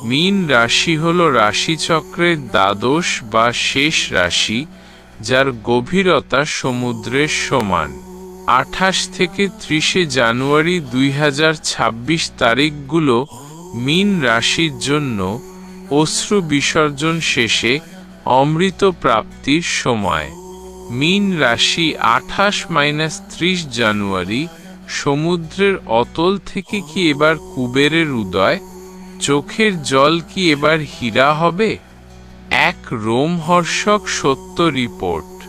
মীন রাশি হল রাশিচক্রের দ্বাদশ বা শেষ রাশি, যার গভীরতা সমুদ্রের সমান। আঠাশ থেকে ত্রিশে জানুয়ারি দুই হাজার ছাব্বিশ তারিখগুলো মীন রাশির জন্য অশ্রু বিসর্জন শেষে অমৃত প্রাপ্তির সময়। মীন রাশি আঠাশ মাইনাস ত্রিশ জানুয়ারি সমুদ্রের অতল থেকে কি এবার কুবেরের উদয়? চোখের জল কি এবার হীরা হবে? এক রোমহর্ষক সত্য রিপোর্ট।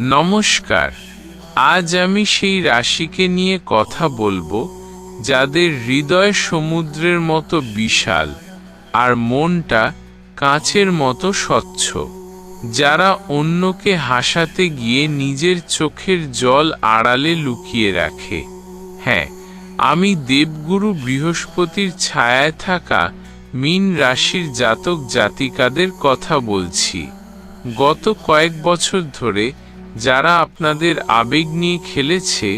নমস্কার, আজ আমি সেই রাশিকে নিয়ে কথা বলব, যাদের হৃদয় সমুদ্রের মতো বিশাল আর মনটা কাঁচের মতো স্বচ্ছ। যারা অন্যকে হাসাতে গিয়ে নিজের চোখের জল আড়ালে লুকিয়ে রাখে। হ্যাঁ আমি দেবগুরু বৃহস্পতির ছায়ায় থাকা মীন রাশির জাতক জাতিকাদের কথা বলছি। গত কয়েক বছর ধরে যারা আপনাদের আবেগ নিয়ে খেলেছে,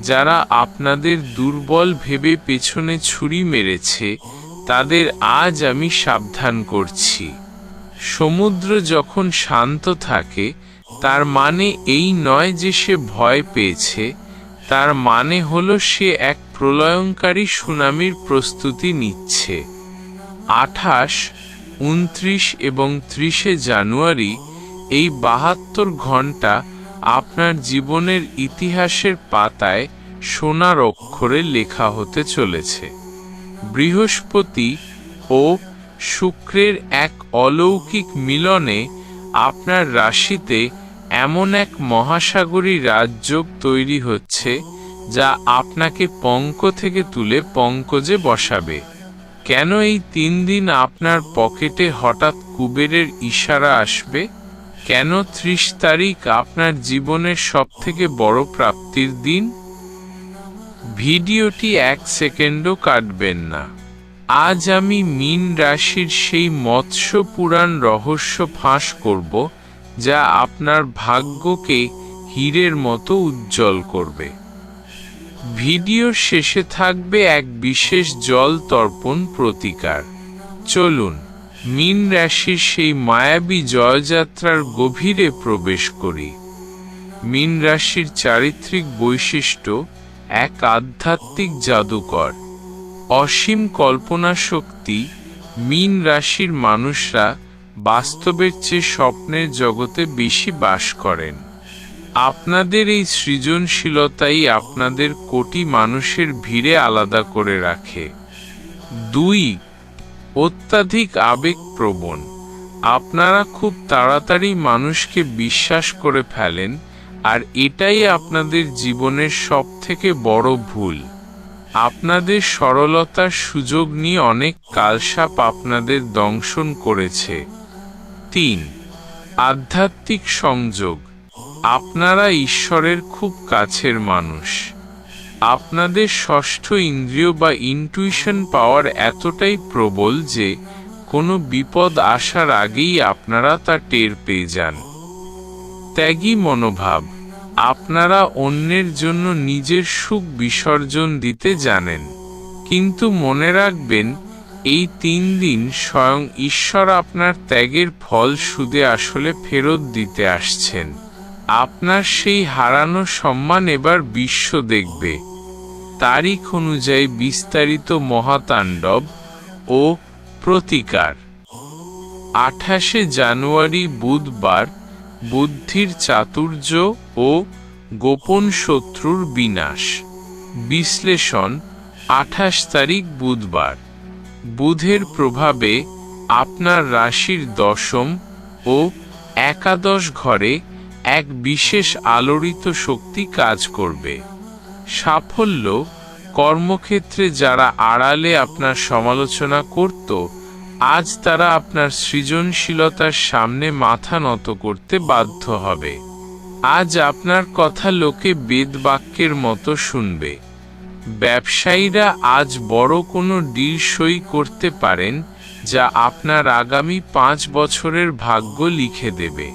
যারা আপনাদের দুর্বল ভেবে পেছনে ছুরি মেরেছে, তাদের আজ আমি সাবধান করছি। সমুদ্র যখন শান্ত থাকে, তার মানে এই নয় যে সে ভয় পেয়েছে তার মানে হলো সে এক প্রলয়ঙ্কারী সুনামির প্রস্তুতি নিচ্ছে। আঠাশ, উনত্রিশ এবং ত্রিশে জানুয়ারি এই বাহাত্তর ঘণ্টা আপনার জীবনের ইতিহাসের পাতায় সোনার অক্ষরে লেখা হতে চলেছে। বৃহস্পতি ও শুক্রের এক অলৌকিক মিলনে আপনার রাশিতে এমন এক মহাসাগরী রাজযোগ তৈরি হচ্ছে যা আপনাকে পঙ্ক থেকে তুলে পঙ্কজে বসাবে। কেন এই তিন দিন আপনার পকেটে হঠাৎ কুবেরের ইশারা আসবে? কেন ত্রিশ তারিখ আপনার জীবনের সবথেকে বড় প্রাপ্তির দিন? ভিডিওটি এক সেকেন্ডও কাটবেন না। আজ আমি মীন রাশির সেই মৎস্য পুরাণ রহস্য ফাঁস করব যা আপনার ভাগ্যকে হীরের মতো উজ্জ্বল করবে। ভিডিওর শেষে থাকবে এক বিশেষ জল তর্পণ প্রতিকার। চলুন, মীন রাশির সেই মায়াবী জয়যাত্রার গভীরে প্রবেশ করি। মীন রাশির চারিত্রিক বৈশিষ্ট্য এক আধ্যাত্মিক জাদুকর। অসীম কল্পনা শক্তি মীন রাশির মানুষরা বাস্তবের চেয়ে স্বপ্নের জগতে বেশি বাস করেন। আপনাদের এই সৃজনশীলতাই আপনাদের কোটি মানুষের ভিড়ে আলাদা করে রাখে। দুই, অত্যাধিক আবেগপ্রবণ। আপনারা খুব তাড়াতাড়ি মানুষকে বিশ্বাস করে ফেলেন, আর এটাই আপনাদের জীবনের সবথেকে বড় ভুল। আপনাদের সরলতার সুযোগ নিয়ে অনেক কালসাপ আপনাদের দংশন করেছে। তিন, আধ্যাত্মিক সংযোগ। আপনারা ঈশ্বরের খুব কাছের মানুষ। আপনাদের ষষ্ঠ ইন্দ্রিয় বা ইনটুইশন পাওয়ার এতটাই প্রবল যে কোনো বিপদ আসার আগেই আপনারা তা টের পেয়ে যান। ত্যাগী মনোভাব। আপনারা অন্যের জন্য নিজের সুখ বিসর্জন দিতে জানেন। কিন্তু মনে রাখবেন এই তিন দিন স্বয়ং ঈশ্বর আপনার ত্যাগের ফল সুদে আসলে ফেরত দিতে আসছেন। আপনার সেই হারানো সম্মান এবার বিশ্ব দেখবে। তারিখ অনুযায়ী বিস্তারিত মহাতাণ্ডব ও প্রতিকার। আঠাশে জানুয়ারি বুধবার বুদ্ধির চাতুর্য ও গোপন শত্রুর বিনাশ। বিশ্লেষণ, আঠাশ তারিখ বুধবার। বুধের প্রভাবে আপনার রাশির দশম ও একাদশ ঘরে এক বিশেষ আলোড়িত শক্তি কাজ করবে। সাফল্য কর্মক্ষেত্রে যারা আড়ালে আপনার সমালোচনা করত, আজ তারা আপনার সৃজনশীলতার সামনে মাথা নত করতে বাধ্য হবে। আজ আপনার কথা লোকে বেদবাক্যের মতো শুনবে। ব্যবসায়ীরা আজ বড় কোনো ডিল সই করতে পারেন যা আপনার আগামী পাঁচ বছরের ভাগ্য লিখে দেবে।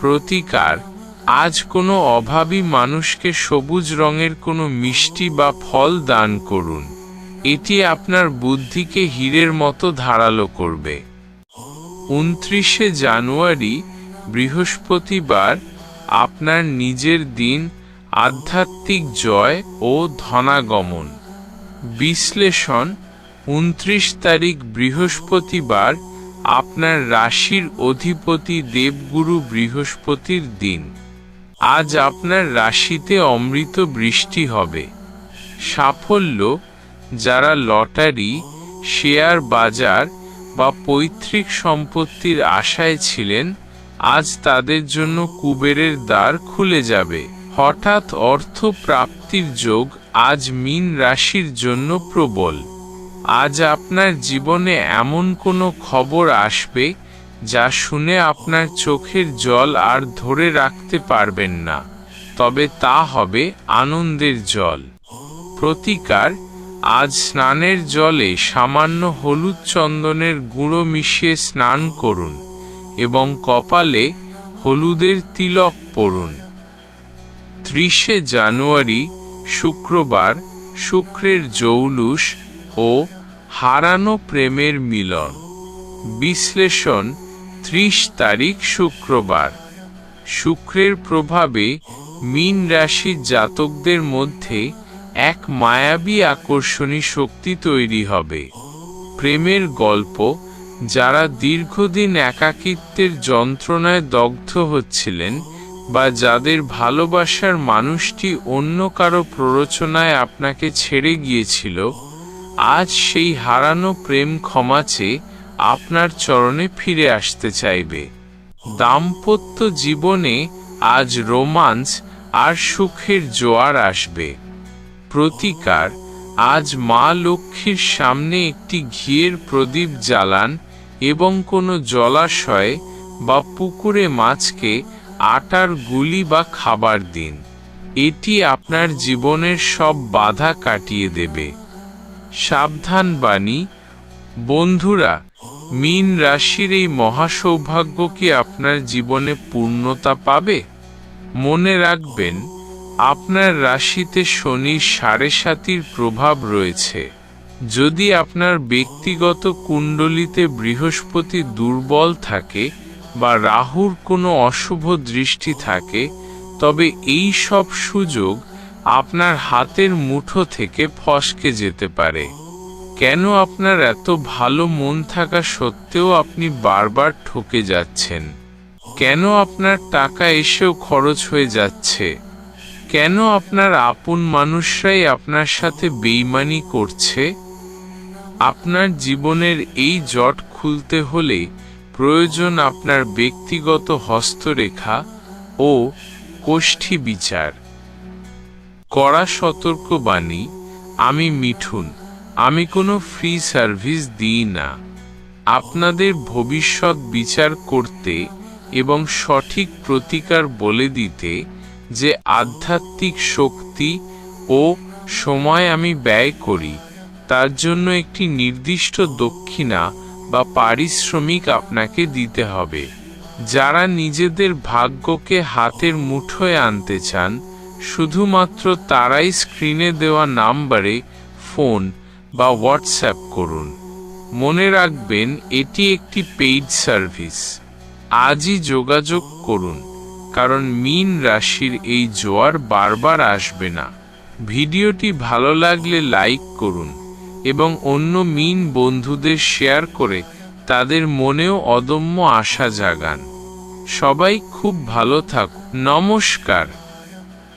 প্রতিকার, আজ কোনো অভাবী মানুষকে সবুজ রঙের কোনো মিষ্টি বা ফল দান করুন। এটি আপনার বুদ্ধিকে হীরের মতো ধারালো করবে। উনত্রিশে জানুয়ারি, বৃহস্পতিবার, আপনার নিজের দিন আধ্যাত্মিক জয় ও ধনাগমন। বিশ্লেষণ, উনত্রিশ তারিখ বৃহস্পতিবার আপনার রাশির অধিপতি দেবগুরু বৃহস্পতির দিন। আজ আপনার রাশিতে অমৃত বৃষ্টি হবে। সাফল্য, যারা লটারি, শেয়ার বাজার বা পৈতৃক সম্পত্তির আশায় ছিলেন, আজ তাদের জন্য কুবেরের দ্বার খুলে যাবে। হঠাৎ অর্থ প্রাপ্তির যোগ আজ মিন রাশির জন্য প্রবল। আজ আপনার জীবনে এমন কোনো খবর আসবে যা শুনে আপনার চোখের জল আর ধরে রাখতে পারবেন না। তবে তা হবে আনন্দের জল। প্রতিকার, আজ স্নানের জলে সামান্য হলুদ চন্দনের গুঁড়ো মিশিয়ে স্নান করুন এবং কপালে হলুদের তিলক পরুন। ত্রিশে জানুয়ারি শুক্রবার শুক্রের জৌলুস ও হারানো প্রেমের মিলন। বিশ্লেষণ, ত্রিশ তারিখ শুক্রবার। শুক্রের প্রভাবে মীন রাশির জাতকদের মধ্যে এক মায়াবী আকর্ষণী শক্তি তৈরি হবে। প্রেমের গল্প, যারা দীর্ঘদিন একাকিত্বের যন্ত্রণায় দগ্ধ হচ্ছিলেন বা যাদের ভালোবাসার মানুষটি অন্য কারও প্ররোচনায় আপনাকে ছেড়ে গিয়েছিল, আজ সেই হারানো প্রেম ক্ষমা চেয়ে আপনার চরণে ফিরে আসতে চাইবে। দাম্পত্য জীবনে আজ রোমান্স আর সুখের জোয়ার আসবে। প্রতিকার, আজ মা লক্ষ্মীর সামনে একটি ঘিয়ের প্রদীপ জ্বালান এবং কোনো জলাশয়ে বা পুকুরে মাছকে আটার গুলি বা খাবার দিন। এটি আপনার জীবনের সব বাধা কাটিয়ে দেবে। সাবধান, বাণী। বন্ধুরা, মীন রাশির এই মহাসৌভাগ্য কি আপনার জীবনে পূর্ণতা পাবে? মনে রাখবেন, আপনার রাশিতে শনির সাড়ে সাতির প্রভাব রয়েছে। যদি আপনার ব্যক্তিগত কুণ্ডলিতে বৃহস্পতি দুর্বল থাকে বা রাহুর কোনো অশুভ দৃষ্টি থাকে, তবে এই সব সুযোগ আপনার হাতের মুঠো থেকে ফসকে যেতে পারে। কেন আপনার এত ভালো মন থাকা সত্ত্বেও আপনি বারবার ঠকে যাচ্ছেন? কেন আপনার টাকা এসেও খরচ হয়ে যাচ্ছে? কেন আপনার আপন মানুষরাই আপনার সাথে বেইমানি করছে? আপনার জীবনের এই জট খুলতে হলে প্রয়োজন আপনার ব্যক্তিগত হস্তরেখা ও কোষ্ঠী বিচার। কড়া সতর্কবাণী, আমি মিঠুন, আমি কোনো ফ্রি সার্ভিস দিই না। আপনাদের ভবিষ্যৎ বিচার করতে এবং সঠিক প্রতিকার বলে দিতে যে আধ্যাত্মিক শক্তি ও সময় আমি ব্যয় করি, তার জন্য একটি নির্দিষ্ট দক্ষিণা বা পারিশ্রমিক আপনাকে দিতে হবে। যারা নিজেদের ভাগ্যকে হাতের মুঠোয় আনতে চান, শুধুমাত্র তারাই স্ক্রিনে দেওয়া নাম্বারে ফোন বা হোয়াটসঅ্যাপ করুন। মনে রাখবেন, এটি একটি পেইড সার্ভিস। আজই যোগাযোগ করুন, কারণ মিন রাশির এই জোয়ার বারবার আসবে না। ভিডিওটি ভালো লাগলে লাইক করুন। এবং অন্য মিন বন্ধুদের শেয়ার করে তাদের মনেও অদম্য আশা জাগান। সবাই খুব ভালো থাক নমস্কার।